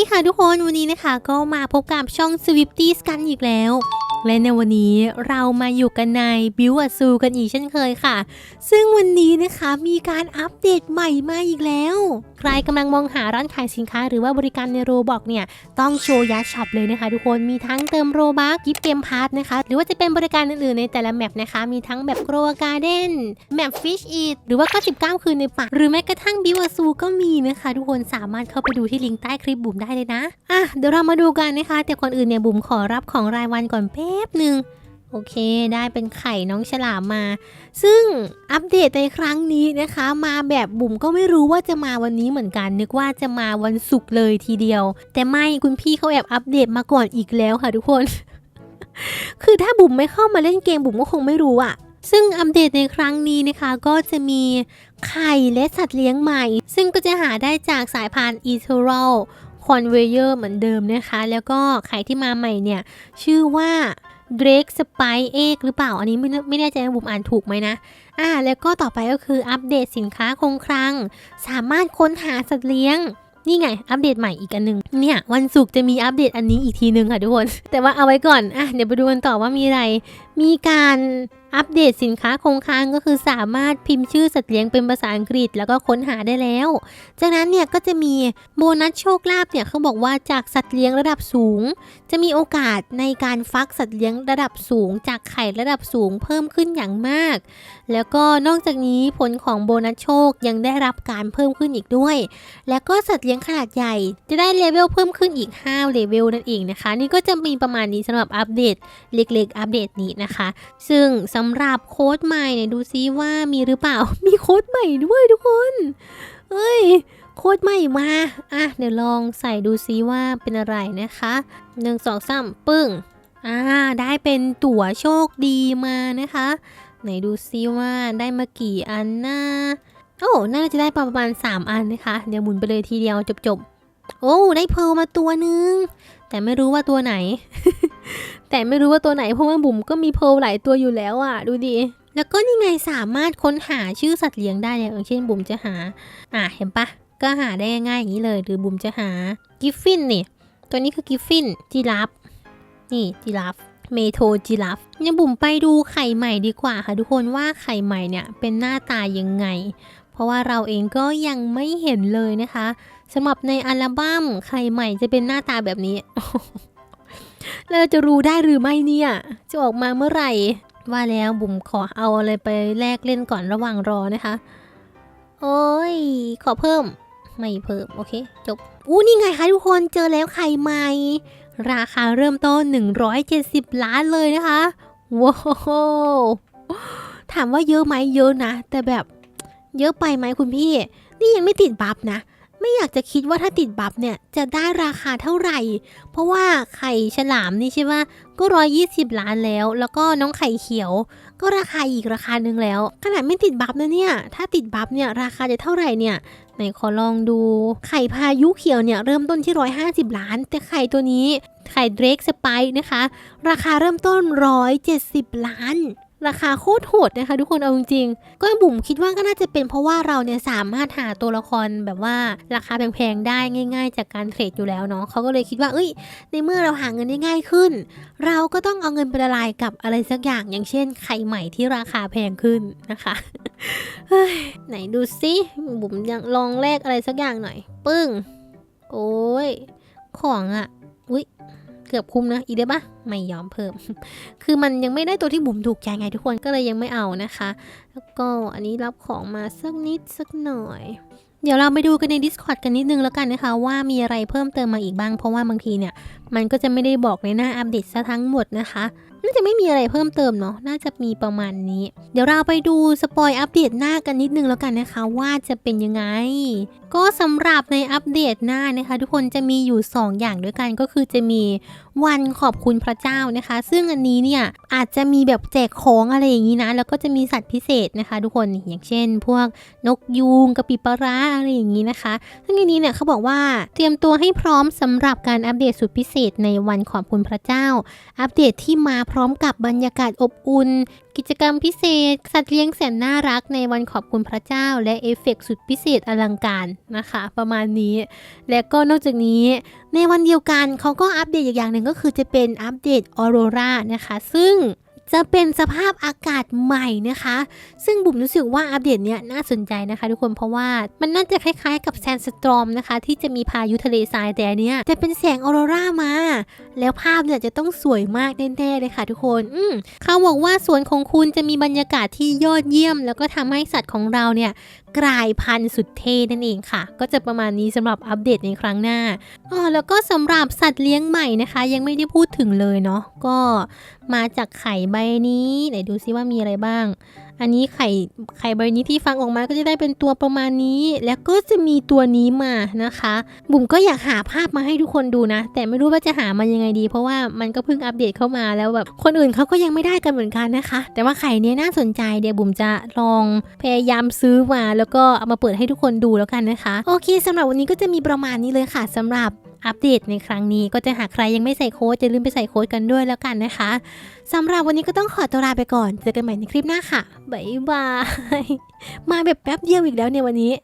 ดีค่ะทุกคนวันนี้นะคะ ก็มาพบกับช่อง Swifties กันอีกแล้ว และในวันนี้เรามาอยู่กันในบิวอซูกันอีกเช่นเคยค่ะ ซึ่งวันนี้นะคะมีการอัปเดตใหม่มาอีกแล้ว ใครกำลังมองหาร้านขายสินค้าหรือว่าบริการในโรบอกเนี่ย ต้องโชว์ยัดช็อปเลยนะคะทุกคนมีทั้งเติมโรบักกิฟต์เกมพาร์ทนะคะ หรือว่าจะเป็นบริการอื่นๆในแต่ละแมปนะคะ มีทั้งแบบโกรการ์เด้นแมปฟิชอีทหรือว่า99คืนในป่าหรือแม้กระทั่งบิวซูก็มีนะคะ ทุกคนสามารถเข้าไปดูที่ลิงก์ใต้คลิปบุ๋มได้เลยนะอะเดี๋ยวเรามาดูกันนะคะ แต่ก่อนอื่นเนี่ยบุ๋มขอรับของรายวันก่อนแป๊บหนึ่งโอเค ได้เป็นไข่น้องฉลามมา ซึ่งอัปเดตในครั้งนี้นะคะ มาแบบบุ๋มก็ไม่รู้ว่าจะมาวันนี้เหมือนกัน นึกว่าจะมาวันศุกร์เลยทีเดียว แต่ไม่คุณพี่เขาแอบอัปเดตมาก่อนอีกแล้วค่ะทุกคน คือถ้าบุ๋มไม่เข้ามาเล่นเกมบุ๋มก็คงไม่รู้อะซึ่งอัปเดตในครั้งนี้นะคะ ก็จะมีไข่และสัตว์เลี้ยงใหม่ ซึ่งก็จะหาได้จากสายพันธุ์ e t e r a l Conveyor เหมือนเดิมนะคะ แล้วก็ไข่ที่มาใหม่เนี่ย ชื่อว่า Drake Spy Egg หรือเปล่า อันนี้ไม่แน่ไม่แน่ใจว่าบุ๋มอ่านถูกไหมนะ อ่า แล้วก็ต่อไปก็คืออัปเดตสินค้าคงคลัง สามารถค้นหาสัตว์เลี้ยง นี่ไง อัปเดตใหม่อีกอันหนึง เนี่ย วันศุกร์จะมีอัปเดตอันนี้อีกทีนึงค่ะทุกคน แต่ว่าเอาไว้ก่อน อะ เดี๋ยวไปดูกันต่อว่ามีอะไร มีการ อัปเดตสินค้าคงค้างก็คือสามารถพิมพ์ชื่อสัตว์เลี้ยงเป็นภาษาอังกฤษแล้วก็ค้นหาได้แล้ว จากนั้นเนี่ยก็จะมีโบนัสโชคลาภเนี่ยเขาบอกว่าจากสัตว์เลี้ยงระดับสูง จะมีโอกาสในการฟักสัตว์เลี้ยงระดับสูง จากไข่ระดับสูงเพิ่มขึ้นอย่างมาก แล้วก็นอกจากนี้ผลของโบนัสโชคยังได้รับการเพิ่มขึ้นอีกด้วย แล้วก็สัตว์เลี้ยงขนาดใหญ่ จะได้เลเวลเพิ่มขึ้นอีก5เลเวลนั่นเองนะคะ นี่ก็จะมีประมาณนี้สำหรับอัปเดตเล็ก ๆ อัปเดตนี้นะคะ ซึ่งสำหรับโค้ดใหม่เนี่ยดูซิว่ามีหรือเปล่า มีโค้ดใหม่ด้วยทุกคน เอ้ย โค้ดใหม่มา อะ เดี๋ยวลองใส่ดูซิว่าเป็นอะไรนะคะหนึ่งสอสามปึ้ง อ่า ได้เป็นตั๋วโชคดีมานะคะ ไหนดูซิว่าได้มากี่อันนะโอ้ น่าจะได้ประมาณ 3 อันนะคะ เดี๋ยวหมุนไปเลยทีเดียวจบๆ โอ้ ได้เพลมาตัวหนึ่งแต่ไม่รู้ว่าตัวไหน แต่ไม่รู้ว่าตัวไหนเพราะว่าบุ๋มก็มีเพร์ลหลายตัวอยู่แล้วอะ ดูดิแล้วก็นี่ไงสามารถค้นหาชื่อสัตว์เลี้ยงได้เนี่ยอย่างเช่นบุ๋มจะหา อะเห็นปะก็หาได้ง่ายอย่างนี้เลย หรือบุ๋มจะหากิฟฟินนี่ ตัวนี้คือกิฟฟินจีราฟนี่จีราฟเมโทจีราฟเนี่ยบุ๋มไปดูไข่ใหม่ดีกว่าค่ะทุกคนว่าไข่ใหม่เนี่ยเป็นหน้าตายังไง เพราะว่าเราเองก็ยังไม่เห็นเลยนะคะสำหรับในอัลบั้มไข่ใหม่จะเป็นหน้าตาแบบนี้ เราจะรู้ได้หรือไม่เนี่ย จะออกมาเมื่อไหร่ ว่าแล้วบุ๋มขอเอาอะไรไปแลกเล่นก่อนระหว่างรอนะคะ โอ้ย ขอเพิ่ม ไม่เพิ่ม โอเค จบ อู้นี่ไงคะทุกคนเจอแล้วไข่ใหม่ ราคาเริ่มต้น 170 ล้านเลยนะคะว้าวถามว่าเยอะไหมเยอะนะ แต่แบบเยอะไปไหมคุณพี่ นี่ยังไม่ติดบัฟนะ ไม่อยากจะคิดว่าถ้าติดบัฟเนี่ยจะได้ราคาเท่าไหร่ เพราะว่าไข่ฉลามนี่ใช่ไหมก็120ล้านแล้ว แล้วก็น้องไข่เขียว ก็ราคาอีกราคาหนึ่งแล้ว ขนาดไม่ติดบัฟนะเนี่ย ถ้าติดบัฟเนี่ยราคาจะเท่าไหร่เนี่ยไหนขอลองดู ไข่พายุเขียวเนี่ยเริ่มต้นที่ 150 ล้าน แต่ไข่ตัวนี้ไข่เดรกสไปนะคะ ราคาเริ่มต้น 170 ล้าน ราคาโคตรโหดนะคะ ทุกคนเอาจริงๆก็บุ๋มคิดว่าก็น่าจะเป็นเพราะว่าเราเนี่ยสามารถหาตัวละครแบบว่าราคาแพงๆได้ง่าย ๆ จากการเทรดอยู่แล้วเนาะเขาก็เลยคิดว่าเอ้ย ในเมื่อเราหาเงินได้ง่ายขึ้น เราก็ต้องเอาเงินไปละลายกับอะไรสักอย่างอย่างเช่นไข่ใหม่ที่ราคาแพงขึ้นนะคะไหนดูซิบุ๋มยังลองแลกอะไรสักอย่างหน่อย ปึ้ง โอ้ยของอะ่ะ อุ้ย เกือบคุ้มนะอีได้ปะไม่ยอมเพิ่ม คือมันยังไม่ได้ตัวที่บุ๋มถูกใจไงทุกคนก็เลยยังไม่เอานะคะ แล้วก็อันนี้รับของมาสักนิดสักหน่อยเดี๋ยวเราไปดูกันใน Discord กันนิดนึงแล้วกันนะคะ ว่ามีอะไรเพิ่มเติมมาอีกบ้าง เพราะว่าบางทีเนี่ย มันก็จะไม่ได้บอกในหน้าอัปเดตซะทั้งหมดนะคะ น่าจะไม่มีอะไรเพิ่มเติมเนาะน่าจะมีประมาณนี้ เดี๋ยวเราไปดูสปอยอัปเดตหน้ากันนิดนึงแล้วกันนะคะ ว่าจะเป็นยังไง ก็สำหรับในอัปเดตหน้านะคะ ทุกคนจะมีอยู่ 2 อย่างด้วยกันก็คือจะมีวันขอบคุณพระเจ้านะคะ ซึ่งอันนี้เนี่ยอาจจะมีแบบแจกของอะไรอย่างนี้นะ แล้วก็จะมีสัตว์พิเศษนะคะ ทุกคนอย่างเช่น พวกนกยูงกระปิปลาร้าอะไรอย่างนี้นะคะ ซึ่งอันนี้เนี่ยเขาบอกว่าเตรียมตัวให้พร้อมสำหรับการอัปเดตสุดพิเศษในวันขอบคุณพระเจ้า อัปเดตที่มาพร้อมกับบรรยากาศอบอุ่น กิจกรรมพิเศษ สัตว์เลี้ยงแสนน่ารักในวันขอบคุณพระเจ้า และเอฟเฟกต์สุดพิเศษอลังการนะคะ ประมาณนี้ และก็นอกจากนี้ ในวันเดียวกันเขาก็อัปเดตอีกอย่างหนึ่งก็คือจะเป็นอัปเดตออโรรานะคะ ซึ่ง จะเป็นสภาพอากาศใหม่นะคะ ซึ่งบุ๋มรู้สึกว่าอัปเดตเนี้ยน่าสนใจนะคะ ทุกคนเพราะว่ามันน่าจะคล้ายๆกับแซนสตรอมนะคะ ที่จะมีพายุทะเลทรายแต่เนี้ยจะเป็นแสงออโรรามา แล้วภาพเนี่ยจะต้องสวยมากแน่ๆเลยค่ะทุกคนอืมเขาบอกว่าสวนของคุณจะมีบรรยากาศที่ยอดเยี่ยม แล้วก็ทำให้สัตว์ของเราเนี่ยกลายพันธุ์สุดเท่นั่นเองค่ะ ก็จะประมาณนี้สำหรับอัปเดตในครั้งหน้าอ๋อแล้วก็สำหรับสัตว์เลี้ยงใหม่นะคะ ยังไม่ได้พูดถึงเลยเนาะก็มาจากไข่ใบนี้ไหนดูซิว่ามีอะไรบ้าง อันนี้ไข่ไข่ใบนี้ที่ฟังออกมาก็จะได้เป็นตัวประมาณนี้ แล้วก็จะมีตัวนี้มานะคะ บุ๋มก็อยากหาภาพมาให้ทุกคนดูนะ แต่ไม่รู้ว่าจะหามันยังไงดี เพราะว่ามันก็เพิ่งอัปเดตเข้ามาแล้วแบบคนอื่นเขาก็ยังไม่ได้กันเหมือนกันนะคะ แต่ว่าไข่เนี้ยน่าสนใจเดี๋ยวบุ๋มจะลองพยายามซื้อมา แล้วก็เอามาเปิดให้ทุกคนดูแล้วกันนะคะ โอเคสำหรับวันนี้ก็จะมีประมาณนี้เลยค่ะสำหรับ อัปเดตในครั้งนี้ก็จะหากใครยังไม่ใส่โค้ดจะลืมไปใส่โค้ดกันด้วยแล้วกันนะคะสำหรับวันนี้ก็ต้องขอตัวลาไปก่อน เจอกันใหม่ในคลิปหน้าค่ะบ๊ายบายมาแบบแป๊บเดียวอีกแล้วเนี่ยวันนี้